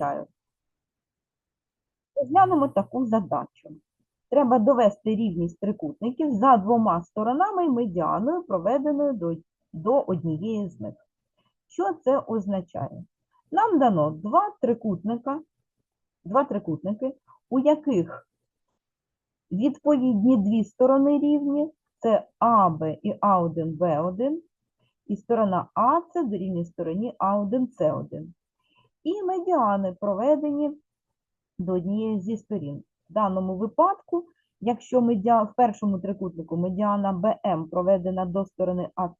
означають? Розглянемо таку задачу. Треба довести рівність трикутників за двома сторонами медіаною, проведеною до, до однієї з них. Що це означає? Нам дано два трикутника, два трикутники, у яких відповідні дві сторони рівні це АБ і А1, Б1, і сторона А це дорівнює стороні А1, С1. І медіани проведені до однієї зі сторін. В даному випадку, якщо медіа... в першому трикутнику медіана БМ проведена до сторони АС,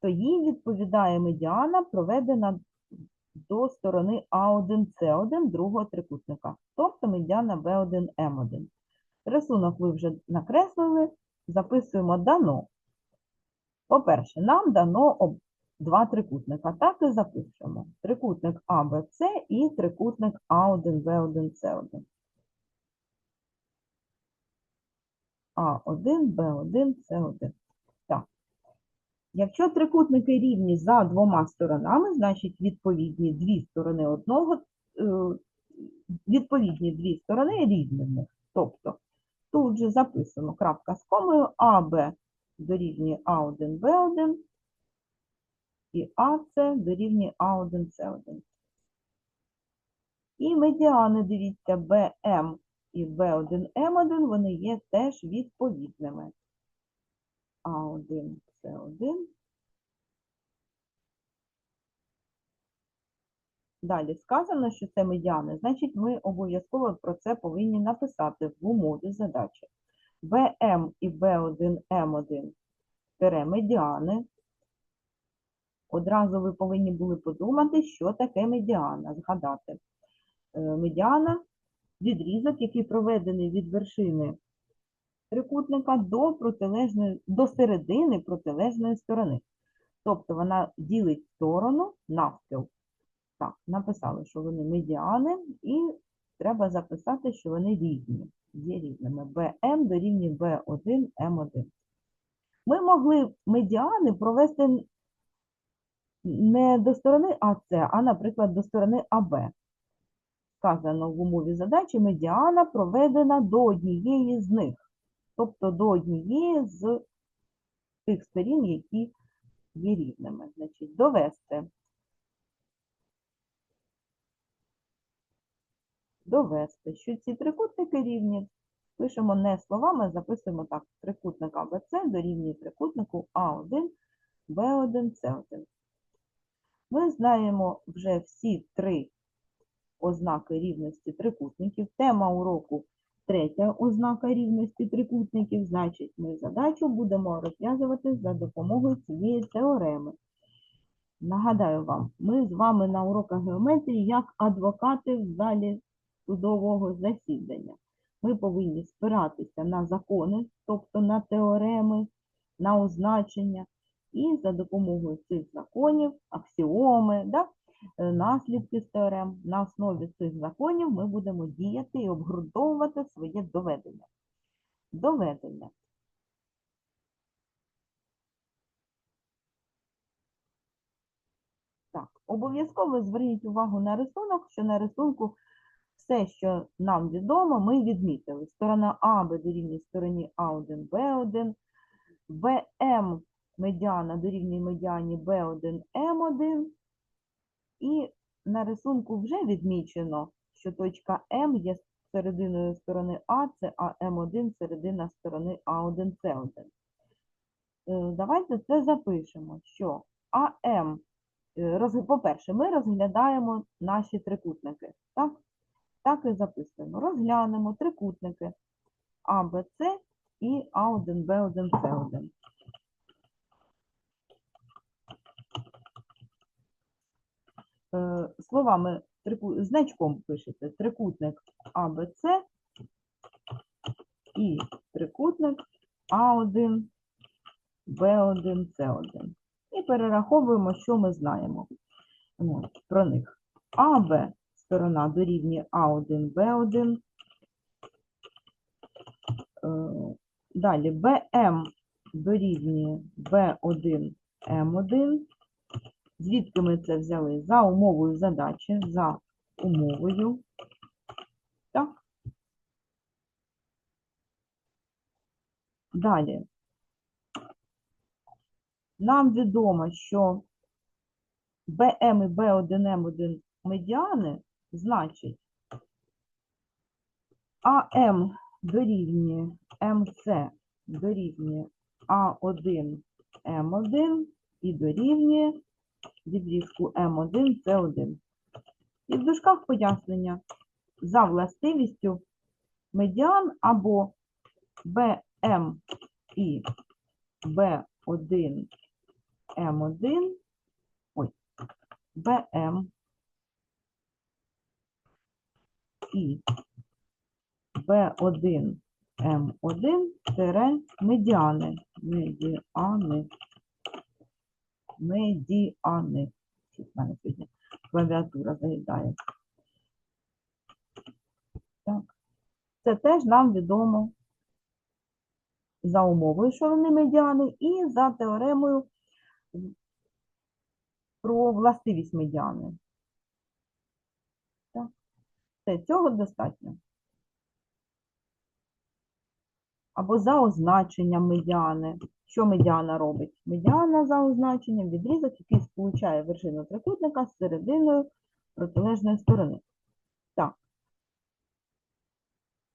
то їй відповідає медіана, проведена до сторони А1С1 другого трикутника, тобто медіана Б1М1. Рисунок ви вже накреслили, записуємо дано. По-перше, нам дано два трикутника. Так і запишемо. Трикутник АБЦ і трикутник А1Б1С1. А1, Б1, С1. Так. Якщо трикутники рівні за двома сторонами, значить відповідні дві сторони одного, е, відповідні дві сторони рівні в них. Тобто тут же записуємо крапка з комою АБ дорівнює А1, Б1 і АС дорівнює А1, С1. І медіани, дивіться, БМ і Б1, М1, вони є теж відповідними. А1, С1. Далі сказано, що це медіани, значить ми обов'язково про це повинні написати в умові задачі. БМ і Б1, М1 тире медіани. Одразу ви повинні були подумати, що таке медіана, згадати. Е, Медіана – відрізок, який проведений від вершини трикутника до, протилежної, до середини протилежної сторони. Тобто вона ділить сторону навпіл. Так, написали, що вони медіани, і треба записати, що вони рівні. Є рівними. БМ дорівнює Б1, М1. Ми могли медіани провести не до сторони АС, а, наприклад, до сторони АБ. Сказано в умові задачі, медіана проведена до однієї з них, тобто до однієї з тих сторін, які є рівними. Значить, довести. Довести, що ці трикутники рівні. Пишемо не словами, записуємо так. Трикутник АБЦ дорівнює трикутнику А1, Б1, С1. Ми знаємо вже всі три ознаки рівності трикутників. Тема уроку третя ознака рівності трикутників. Значить, ми задачу будемо розв'язувати за допомогою цієї теореми. Нагадаю вам, ми з вами на уроках геометрії як адвокати в залі судового засідання. Ми повинні спиратися на закони, тобто на теореми, на означення, і за допомогою цих законів, аксіоми, да, е, наслідки з теорем, на основі цих законів ми будемо діяти і обґрунтовувати своє доведення. Доведення. Так, обов'язково зверніть увагу на рисунок, що на рисунку все, що нам відомо, ми відмітили. Сторона АБ дорівнює стороні А1, Б1, БМ медіана дорівнює медіані Б1, М1. І на рисунку вже відмічено, що точка М є серединою сторони А, це АМ1, середина сторони А1, С1. Е, Давайте це запишемо, що АМ, е, по-перше, ми розглядаємо наші трикутники. Так? Так і записуємо. Розглянемо трикутники АБЦ і А, Б, С і А1, Б1, С1. Е, Словами значком пишете трикутник АБЦ і трикутник А1, Б1, С1. І перераховуємо, що ми знаємо От, про них. АБ сторона дорівнює А1, Б1. Е, Далі БМ дорівнює Б1, М1. Звідки ми це взяли? За умовою задачі, за умовою. Так. Далі. Нам відомо, що BM і B1M1 медіани значить АМ дорівнює МС дорівнює А1 М1 і дорівнює відрізку М1 С1. І в дужках пояснення за властивістю медіан або БМ і Б1 М1, ой, БМ і Б1 М1 тире медіани. Медіани. Медіани. В мене сьогодні клавіатура заїдає. Так. Це теж нам відомо за умовою, що вони медіани, і за теоремою про властивість медіани. Так. Все, цього достатньо. Або за означенням медіани. Що медіана робить? Медіана за означенням відрізок, який сполучає вершину трикутника з серединою протилежної сторони. Так.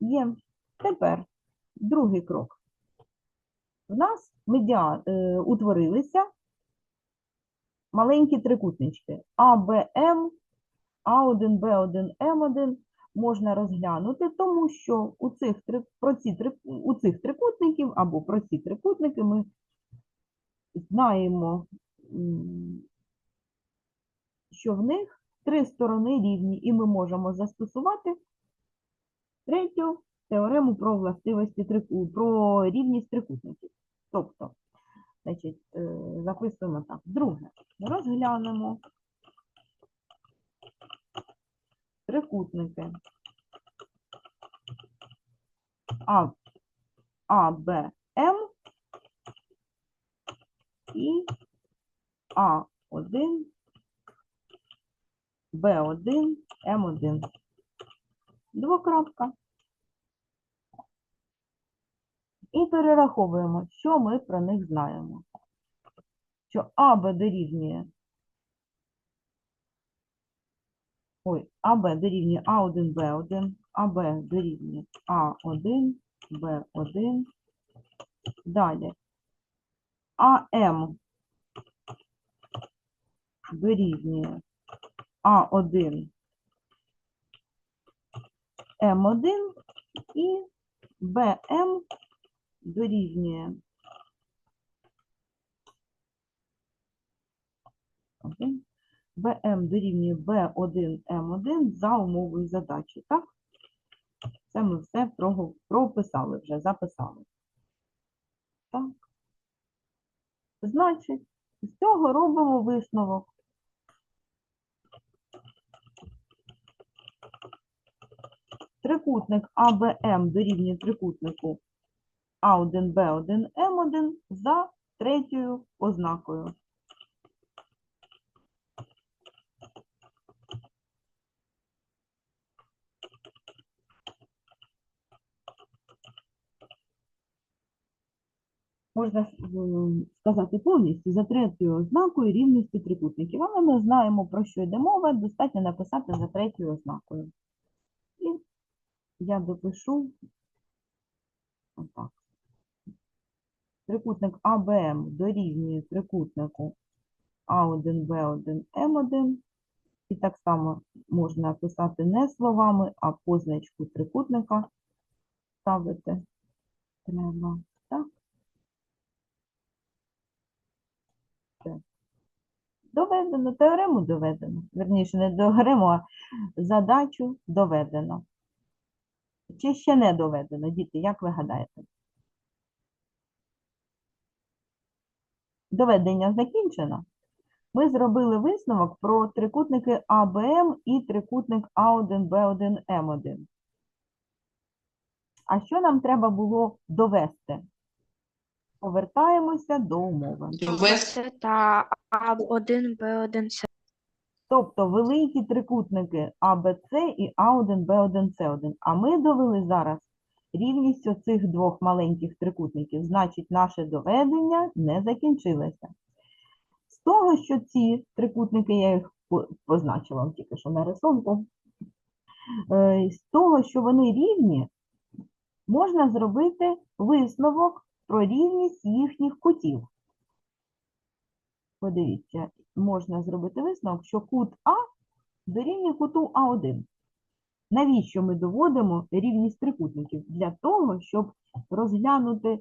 Є. Тепер другий крок. В нас медіа... е, утворилися маленькі трикутнички АБМ, А1, Б1, М1 можна розглянути, тому що у цих, про ці, у цих трикутників або про ці трикутники ми знаємо, що в них три сторони рівні, і ми можемо застосувати третю теорему про властивості про рівність трикутників. Тобто, значить, е, записуємо так. Друге, розглянемо трикутники А, А, Б, М і А1, Б1, М1. Двокрапка. І перераховуємо, що ми про них знаємо. Що АБ дорівнює Ой, АБ дорівнює А1, Б1, АБ дорівнює А1, Б1. Далі. АМ дорівнює А1, М1 і БМ дорівнює. БМ дорівнює Б1, М1 за умовою задачі, так? Це ми все прописали вже, записали. Так. Значить, з цього робимо висновок. Трикутник АБМ дорівнює трикутнику А1, Б1, М1 за третьою ознакою. Можна сказати повністю за третьою ознакою рівності трикутників. Але ми знаємо, про що йде мова, достатньо написати за третьою ознакою. І я допишу отак. Трикутник АБМ дорівнює трикутнику А1, Б1, М1. І так само можна писати не словами, а позначку трикутника ставити треба. Так. Доведено, теорему доведено. Верніше, не теорему, а задачу доведено. Чи ще не доведено, діти, як ви гадаєте? Доведення закінчено. Ми зробили висновок про трикутники АБМ і трикутник А1, Б1, М1. А що нам треба було довести? Повертаємося до умови. Це та А1, Б1, С. Тобто великі трикутники АБЦ і А1, Б1, С1. А ми довели зараз рівність оцих двох маленьких трикутників. Значить, наше доведення не закінчилося. З того, що ці трикутники, я їх позначила вам тільки що на рисунку, е, з того, що вони рівні, можна зробити висновок про рівність їхніх кутів. Подивіться, можна зробити висновок, що кут А дорівнює куту А1. Навіщо ми доводимо рівність трикутників? Для того, щоб розглянути е,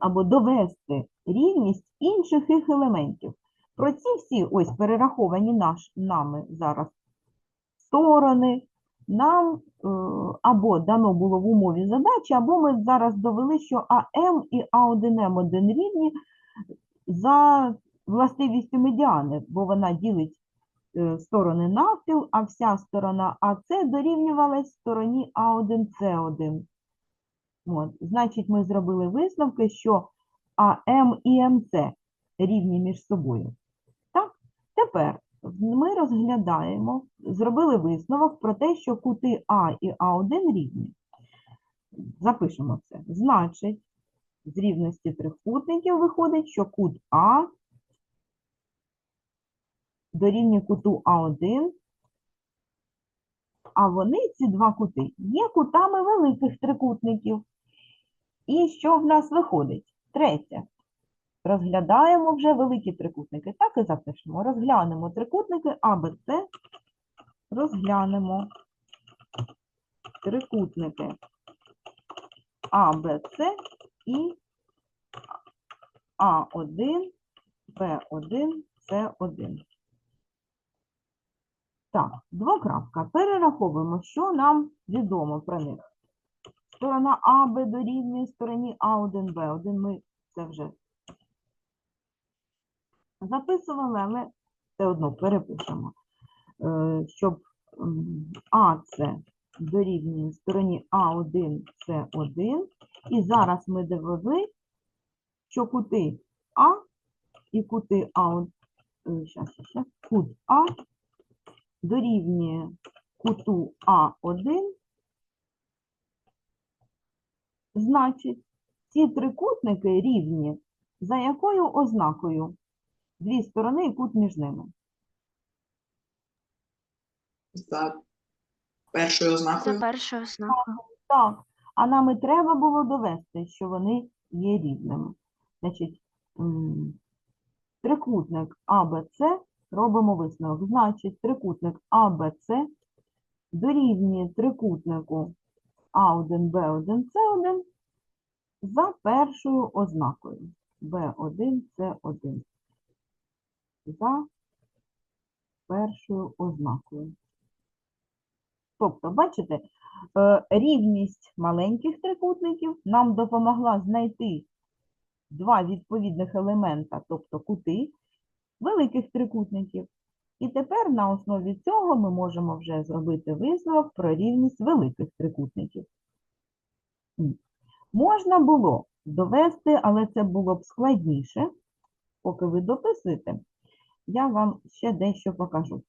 або довести рівність інших їх елементів. Про ці всі ось перераховані наш, нами зараз сторони, нам е, або дано було в умові задачі, або ми зараз довели, що АМ і А1М1 рівні за властивістю медіани, бо вона ділить е, сторони навпіл, а вся сторона АС дорівнювалась стороні А1С1. От. Значить, ми зробили висновки, що АМ і МС рівні між собою. Так? Тепер ми розглядаємо, зробили висновок про те, що кути А і А1 рівні. Запишемо це. Значить, з рівності трикутників виходить, що кут А дорівнює куту А1, а вони, ці два кути, є кутами великих трикутників. І що в нас виходить? Третє. Розглядаємо вже великі трикутники. Так і запишемо. Розглянемо трикутники АБЦ. Розглянемо трикутники АБЦ і А1, Б1, С1. Так, двокрапка. Перераховуємо, що нам відомо про них. Сторона АБ дорівнює стороні А1, Б1. Ми це вже записували, але все одно перепишемо. Е, Щоб АЦ дорівнює стороні А1, С1. І зараз ми довели, що кути А і кути А, щас, щас, кут А дорівнює куту А1, значить, ці трикутники рівні за якою ознакою? Дві сторони і кут між ними. За першою За ознакою. першою ознакою. Так, а нам і треба було довести, що вони є рівними. Значить, м, трикутник АБЦ робимо висновок. Значить, трикутник АБЦ дорівнює трикутнику А1, Б1, С1 за першою ознакою. Б1, С1. За першою ознакою. Тобто, бачите, е, рівність маленьких трикутників нам допомогла знайти два відповідних елемента, тобто кути великих трикутників. І тепер на основі цього ми можемо вже зробити висновок про рівність великих трикутників. Можна було довести, але це було б складніше. Поки ви дописуєте, я вам ще дещо покажу.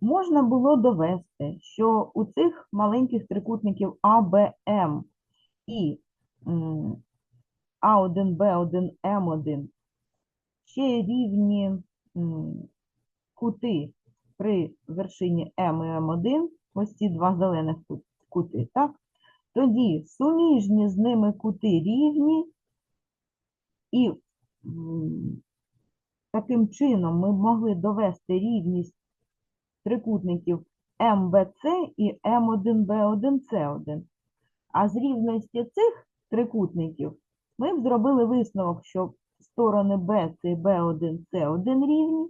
Можна було довести, що у цих маленьких трикутників АБМ і м, А1, Б1, М1 ще рівні кути при вершині М і М1, ось ці два зелених кути, так? Тоді суміжні з ними кути рівні, і таким чином ми могли довести рівність трикутників МБЦ і М1Б1С1. А з рівності цих трикутників ми б зробили висновок, що сторони BC і B1С1 рівні,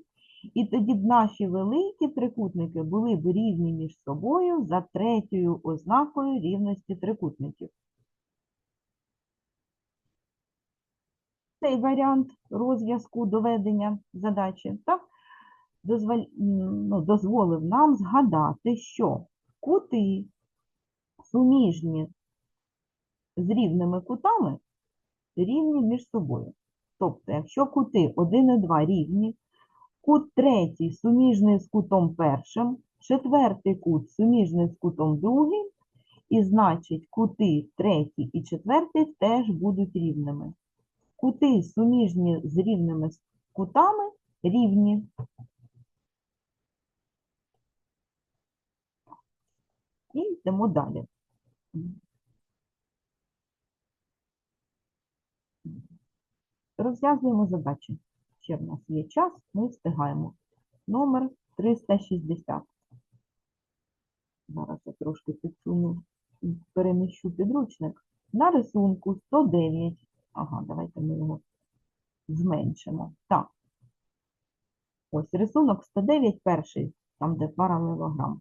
і тоді б наші великі трикутники були б рівні між собою за третьою ознакою рівності трикутників. Цей варіант розв'язку доведення задачі так, дозволь, ну, дозволив нам згадати, що кути суміжні з рівними кутами рівні між собою. Тобто, якщо кути 1 і 2 рівні, Кут третій суміжний з кутом першим, четвертий кут суміжний з кутом другим, і значить кути третій і четвертий теж будуть рівними. Кути суміжні з рівними кутами рівні. І йдемо далі. Розв'язуємо задачі. Ще в нас є час, ми встигаємо. Номер 360. Зараз я трошки підсуну, переміщу підручник. На рисунку 109. Ага, давайте ми його зменшимо. Так. Ось рисунок 109 перший, там де паралелограм.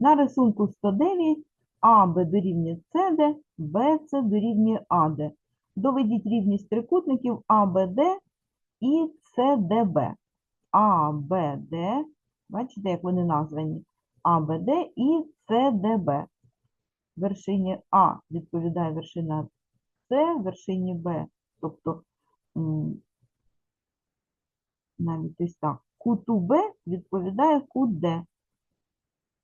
На рисунку 109 АБ дорівнює СД, БЦ дорівнює АД. Доведіть рівність трикутників АБД і СДБ. АБД, бачите, як вони названі? АБД і СДБ. Вершині А відповідає вершина С, вершині Б. Тобто навіть ось так. Куту Б відповідає кут Д.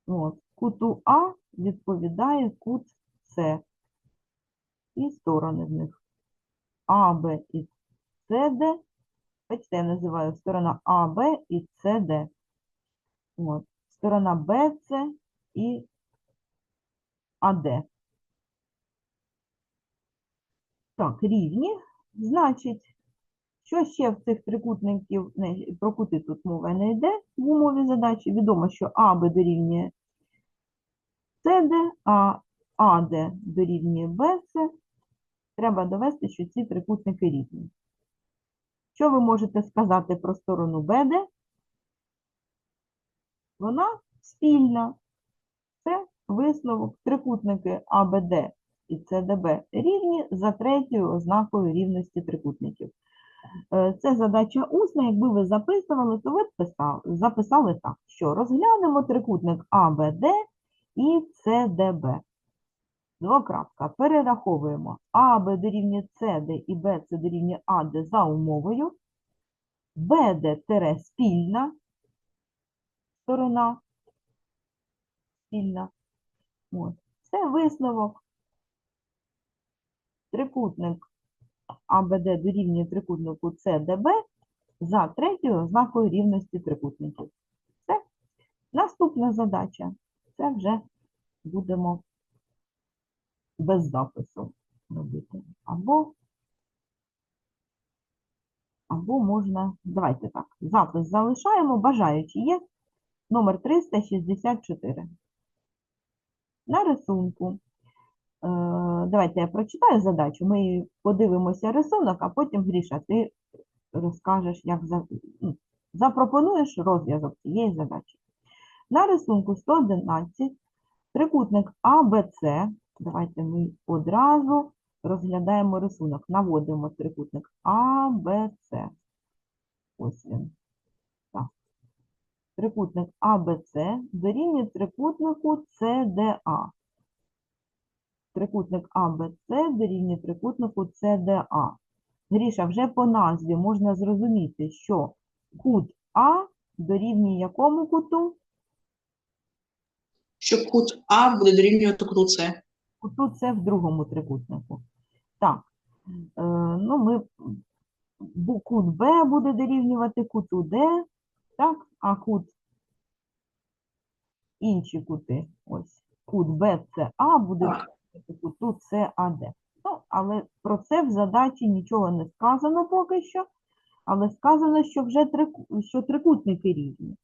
От. Куту А відповідає кут С. І сторони в них. АБ і СД. Бачите, я називаю сторона АБ і СД. От. Сторона БЦ і АД. Так, рівні. Значить, що ще в цих трикутників, не, про кути тут мова не йде в умові задачі. Відомо, що АБ дорівнює СД, а АД дорівнює БЦ. Треба довести, що ці трикутники рівні. Що ви можете сказати про сторону БД? Вона спільна. Це висновок. Трикутники АБД і ЦДБ рівні за третьою ознакою рівності трикутників. Е, Це задача усна. Якби ви записували, то ви писали, записали так, що розглянемо трикутник АБД і ЦДБ. Двокрапка. Перераховуємо АБ дорівнює СД і БЦ дорівнює АД за умовою. БД спільна сторона. Спільна. От. Це висновок. Трикутник АБД дорівнює трикутнику СДБ за третьою ознакою рівності трикутників. Все. Наступна задача. Це вже будемо без запису робити. Або, або можна, давайте так, запис залишаємо, бажаючи є номер 364. На рисунку. Е, давайте я прочитаю задачу, ми подивимося рисунок, а потім, Гріша, ти розкажеш, як ну, запропонуєш розв'язок цієї задачі. На рисунку 111 трикутник АБЦ. Давайте ми одразу розглядаємо рисунок, наводимо трикутник АБЦ. Ось він. Трикутник АБЦ дорівнює трикутнику ЦДА. Трикутник АБЦ дорівнює трикутнику ЦДА. Гріша, вже по назві можна зрозуміти, що кут А дорівнює якому куту? Що кут А буде дорівнювати куту С. Куту це в другому трикутнику. Так, е, ну ми кут Б буде дорівнювати куту Д, так, а кут інші кути, ось кут БЦА буде Так. Дорівнювати куту САД. Ну, але про це в задачі нічого не сказано поки що, але сказано, що вже трику- що трикутники рівні.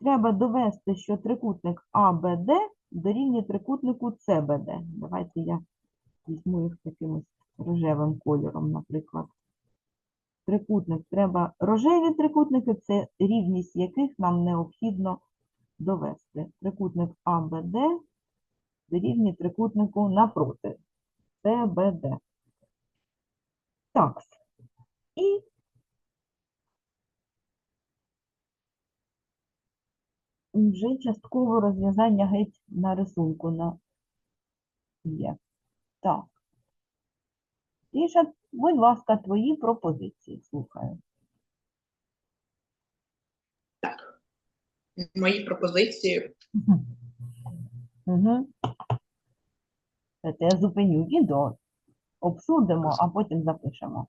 Треба довести, що трикутник АБД дорівнює трикутнику СБД. Давайте я візьму їх якимось рожевим кольором, наприклад. Трикутник треба. Рожеві трикутники це рівність яких нам необхідно довести. Трикутник АБД дорівнює трикутнику напроти СБД. Так. І вже частково розв'язання геть на рисунку на... є. Так. Тіша, будь ласка, твої пропозиції слухаю. Так. мої пропозиції. Угу. Це я зупиню відео, обсудимо, а потім запишемо.